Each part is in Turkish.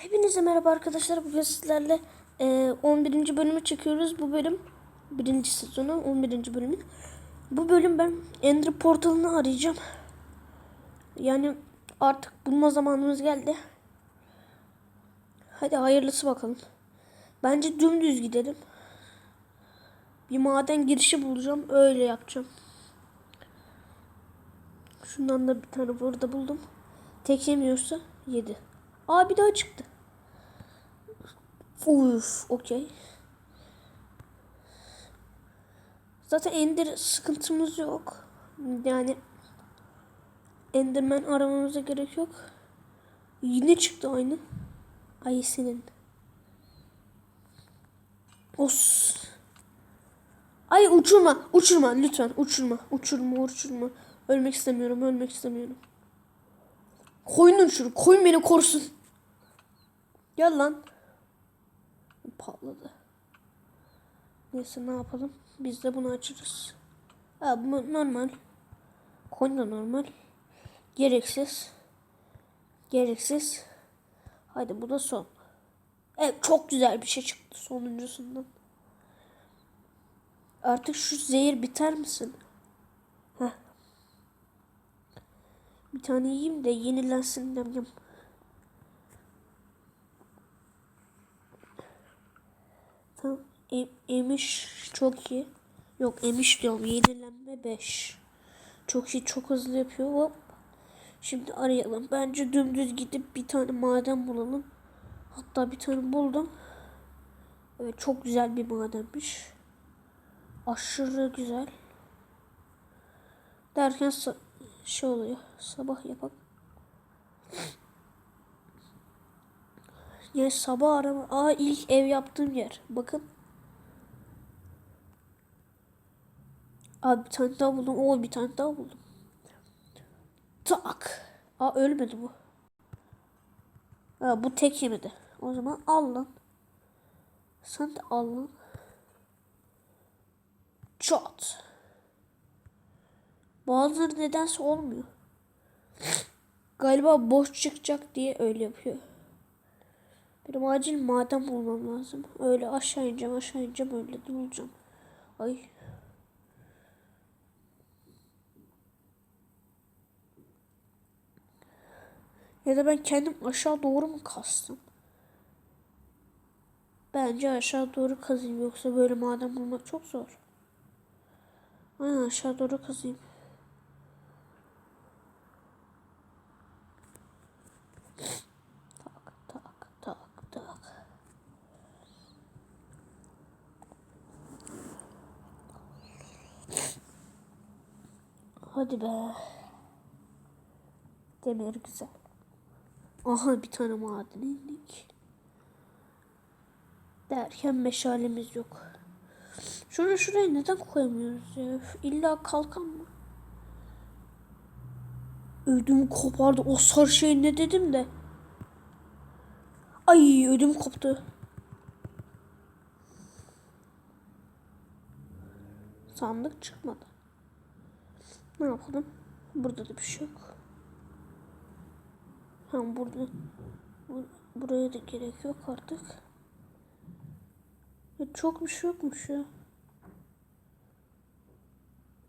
Hepinize merhaba arkadaşlar. Bugün sizlerle e, 11. bölümü çekiyoruz. Bu bölüm birinci sezonu 11. bölümü. Bu bölüm ben Ender portalını arayacağım. Yani artık bulma zamanımız geldi. Hadi hayırlısı bakalım. Bence dümdüz gidelim. Bir maden girişi bulacağım. Öyle yapacağım. Şundan da bir tane burada buldum. Tek yemiyorsa yedi. Aa bir daha çıktı. Uf, okey. Zaten Ender sıkıntımız yok. Yani Enderman aramamıza gerek yok. Yine çıktı aynı. Ay senin. Os. Ay uçurma, uçurma lütfen uçurma, uçurma, uçurma. Ölmek istemiyorum, ölmek istemiyorum. Koyun uçur, koyun beni korusun. Gel lan. Patladı. Neyse ne yapalım? Biz de bunu açarız. Ha bu normal. Koyun da normal. Gereksiz. Gereksiz. Hadi bu da son. Evet çok güzel bir şey çıktı sonuncusundan. Artık şu zehir biter misin? Heh. Bir tane yiyeyim de yenilensin demem. Tamam. Em, emiş çok iyi. Yok emiş diyorum. Yenilenme 5. Çok iyi. Çok hızlı yapıyor. Hop. Şimdi arayalım. Bence dümdüz gidip bir tane maden bulalım. Hatta bir tane buldum. Evet çok güzel bir madenmiş. Aşırı güzel. Derken şey oluyor. Sabah yapak. Yani sabah arama. Aa ilk ev yaptığım yer. Bakın. Abi bir tane daha buldum. Oo bir tane daha buldum. Tak. Aa ölmedi bu. Ha, bu tek yemedi. O zaman al lan. Sen de al lan. Çat. Bazıları nedense olmuyor. Galiba boş çıkacak diye öyle yapıyor. Benim acil maden bulmam lazım. Öyle aşağı ineceğim aşağı ineceğim öyle bulacağım. Ay. Ya da ben kendim aşağı doğru mu kastım? Bence aşağı doğru kazayım yoksa böyle maden bulmak çok zor. Aynen aşağı doğru kazayım. Tak tak tak tak. Hadi be. Demir güzel. Aha bir tane maden indik. Derken meşalemiz yok. Şunu şuraya neden koyamıyoruz ya? İlla kalkan mı? Ödüm kopardı. O sarı şey ne dedim de. Ay ödüm koptu. Sandık çıkmadı. Ne yapalım? Burada da bir şey yok. Ha burada. Bu, buraya da gerek yok artık. Ya çok bir şey yokmuş ya.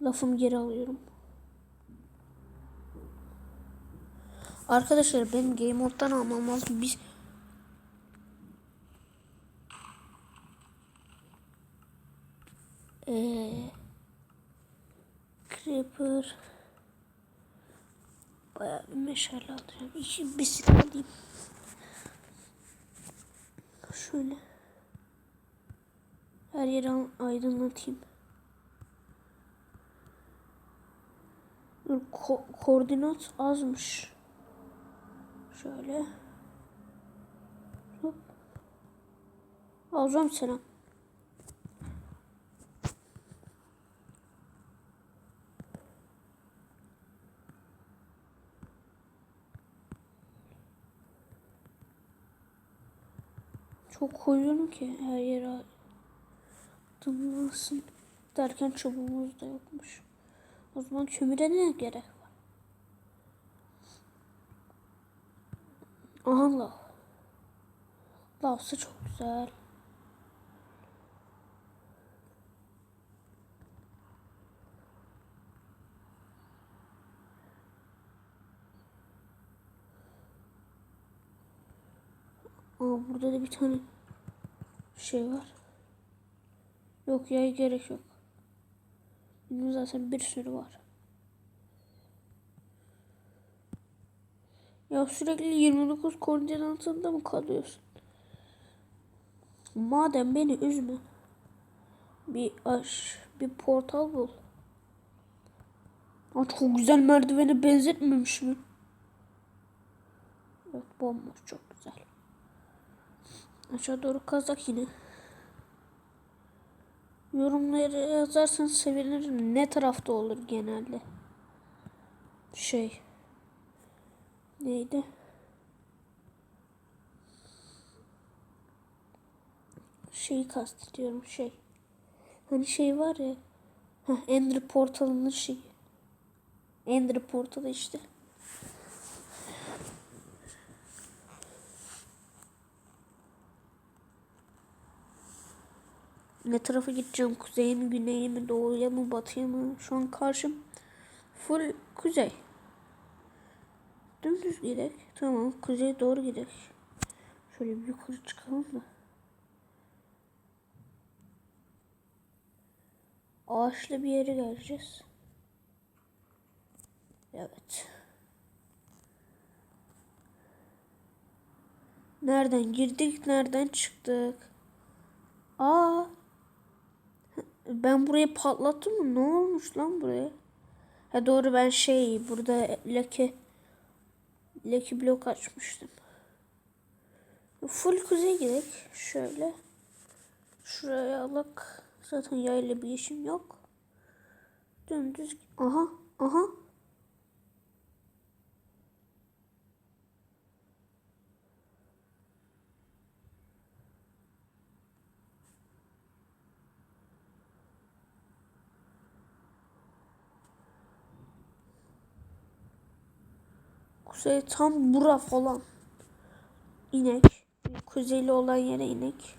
Lafımı geri alıyorum. Arkadaşlar benim game moddan almam lazım. Biz ee, Creeper Bayağı bir meşale alacağım. İki bir silah alayım. Şöyle. Her yeri aydınlatayım. Ko- koordinat azmış. Şöyle. Hop. Alacağım sana. Çok koyuyorum ki her yere atılmasın derken çubuğumuz da yokmuş. O zaman kömüre ne gerek var? Allah. Burası çok güzel. Aa, burada da bir tane şey var. Yok ya gerek yok. Benim zaten bir sürü var. Ya sürekli 29 koordinatında mı kalıyorsun? Madem beni üzme. Bir aş, bir portal bul. Aa, çok güzel merdivene benzetmemiş mi? Evet bomboş çok. Aşağı doğru kazak yine. Yorumları yazarsanız sevinirim. Ne tarafta olur genelde? Şey. Neydi? Şeyi kastediyorum şey. Hani şey var ya. Heh, Ender portalının şeyi. Ender portalı işte. Ne tarafa gideceğim? Kuzeye mi, güneye mi, doğuya mı, batıya mı? Şu an karşım full kuzey. Dümdüz gidelim. Tamam, kuzeye doğru gidelim. Şöyle bir yukarı çıkalım da. Ağaçlı bir yere geleceğiz. Evet. Nereden girdik, nereden çıktık? Aa. Ben burayı patlattım mı? Ne olmuş lan buraya? Ha doğru ben şey burada leke leke blok açmıştım. Full kuzey gidelim. Şöyle. Şuraya alak. Zaten yayla bir işim yok. Dümdüz. Aha. Aha. Kuzey tam bura falan. İnek. Kuzeyli olan yere inek.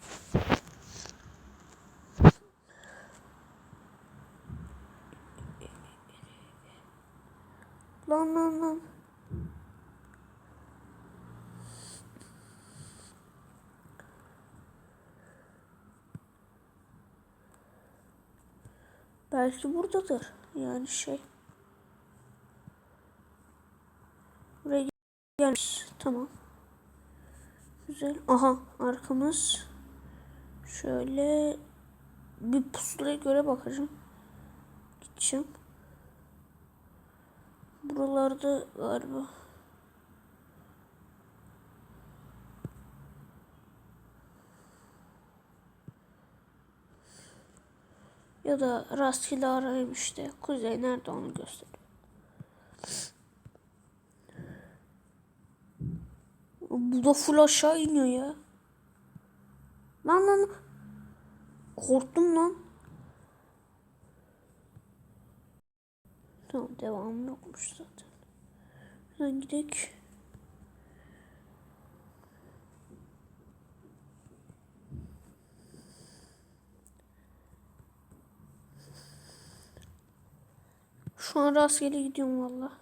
Lan lan lan. Belki buradadır. Yani şey. Buraya gelmiş. Tamam. Güzel. Aha arkamız. Şöyle bir pusulaya göre bakacağım. Gideceğim. Buralarda galiba. Ya da rastgele arayayım işte. Kuzey nerede onu gösteriyor. Bu da full aşağı iniyor ya. Lan lan. Korktum lan. Tamam devamı yokmuş zaten. Şuradan gidelim. Şu an rastgele gidiyorum valla.